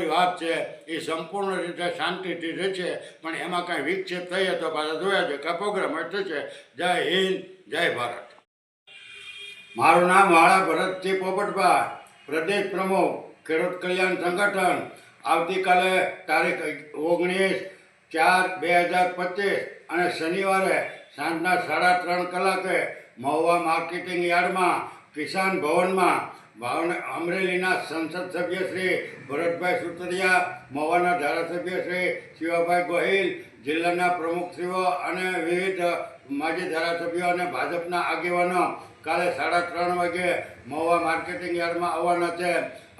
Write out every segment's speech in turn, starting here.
અમારી વાત છે, એ સંપૂર્ણ રીતે શાંતિથી રહેશે પણ એમાં કાંઈ વિક્ષેપ થઈએ તો પાછા જોયા છે કે પ્રોગ્રામ થશે જય હિન્દ, જય ભારત. મારું નામ વાળા ભરતસિંહ પોપટભાઈ પ્રદેશ પ્રમુખ, ખેડૂત કલ્યાણ સંગઠન, આવતીકાલે તારીખ ઓગણીસ ચાર બે હજાર પચીસ અને શનિવારે સાંજના સાડા ત્રણ કલાકે મહુવા માર્કેટિંગ યાર્ડમાં, કિસાન ભવનમાં ભાવન અમરેલીના સંસદ સભ્ય શ્રી ભરતભાઈ સુતરિયા, મવાના ધારાસભ્ય શ્રી શિવાભાઈ ગોહિલ, જિલ્લાના પ્રમુખશ્રીઓ અને વિવિધ માજી ધારાસભ્યો અને ભાજપના આગેવાનો કાલે સાડા ત્રણ વાગે મહુવા માર્કેટિંગ યાર્ડમાં આવવાના છે.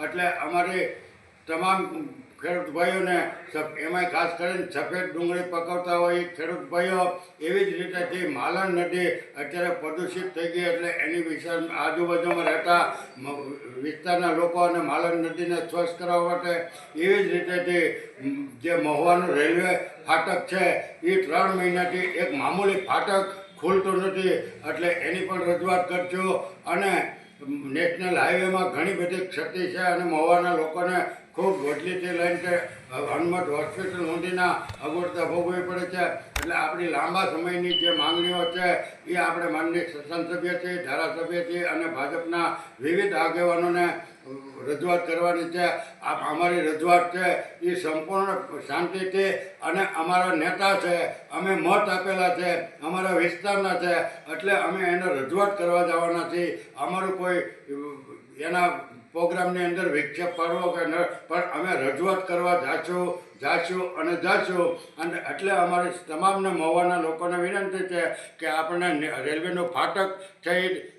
એટલે અમારી તમામ ખેડૂત ભાઈઓને એમાંય ખાસ કરીને સફેદ ડુંગળી પકવતા હોય ખેડૂત ભાઈઓ, એવી જ રીતે જે માલણ નદી અત્યારે પ્રદૂષિત થઈ ગઈ એટલે એની વિશે આજુબાજુમાં રહેતા વિસ્તારના લોકો અને માલણ નદીને સ્વચ્છ કરવા માટે એવી જ રીતે જે મહુવાનું રેલવે ફાટક છે એ ત્રણ મહિનાથી એક મામૂલી ફાટક ખુલતું નથી. એટલે એની પણ રજૂઆત કરજો. અને નેશનલ હાઈવેમાં ઘણી બધી ક્ષતિ છે અને મહુવાના લોકોને ખૂબ વડલીથી લઈને કે હનુમત હોસ્પિટલ સુધીના અગવડતા ભોગવવી પડે છે. એટલે આપણી લાંબા સમયની જે માંગણીઓ છે, એ આપણે માનનીય ધારાસભ્ય ધારાસભ્યથી અને ભાજપના વિવિધ આગેવાનોને રજૂઆત કરવાની છે. આ અમારી રજૂઆત છે, એ સંપૂર્ણ શાંતિથી અને અમારા નેતા છે, અમે મત આપેલા છે, અમારા વિસ્તારના છે. એટલે અમે એને રજૂઆત કરવા જવાના છીએ. અમારું કોઈ એના પ્રોગ્રામની અંદર વિક્ષેપ પાડવો કે ન પણ અમે રજૂઆત કરવા જાશું જાશું અને જાશું અને એટલે અમારે તમામને મહુવાના લોકોને વિનંતી છે કે આપણને રેલવેનો ફાટક છે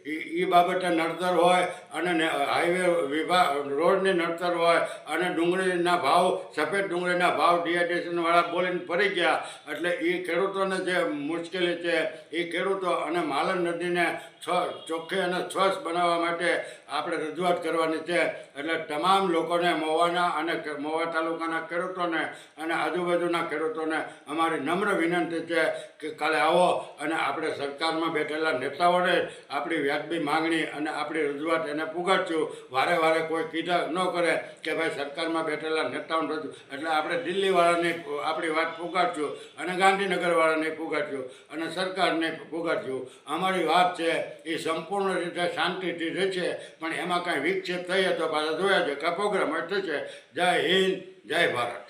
એ બાબતે નડતર હોય અને હાઈવે વિભાગ રોડની નડતર હોય અને ડુંગળીના ભાવ, સફેદ ડુંગળીના ભાવ ડિહાઇડ્રેશનવાળા બોલીને ફરી ગયા. એટલે એ ખેડૂતોને જે મુશ્કેલી છે એ ખેડૂતો અને માલન નદીને છ ચોખ્ખી અને સ્વચ્છ બનાવવા માટે આપણે રજૂઆત કરવાની છે. એટલે તમામ લોકોને મોવાના અને મોવા તાલુકાના ખેડૂતોને અને આજુબાજુના ખેડૂતોને અમારી નમ્ર વિનંતી છે કે કાલે આવો અને આપણે સરકારમાં બેઠેલા નેતાઓને આપણી વ્યાજબી માંગણી અને આપણી રજૂઆત એને પુગાડશું. વારે વારે કોઈ કીધા ન કરે કે ભાઈ સરકારમાં બેઠેલા નેતાઓને રજૂ એટલે આપણે દિલ્હીવાળાને આપણી વાત પુગાડશું અને ગાંધીનગરવાળાને પુગાડશું અને સરકારને પુગાડશું. અમારી વાત છે એ સંપૂર્ણ રીતે શાંતિથી રહેશે પણ એમાં કાંઈ વિક્ષેપ થઈએ તો પાછા જોયા છે. કે પ્રોગ્રામ થશે. જય હિન્દ, જય ભારત.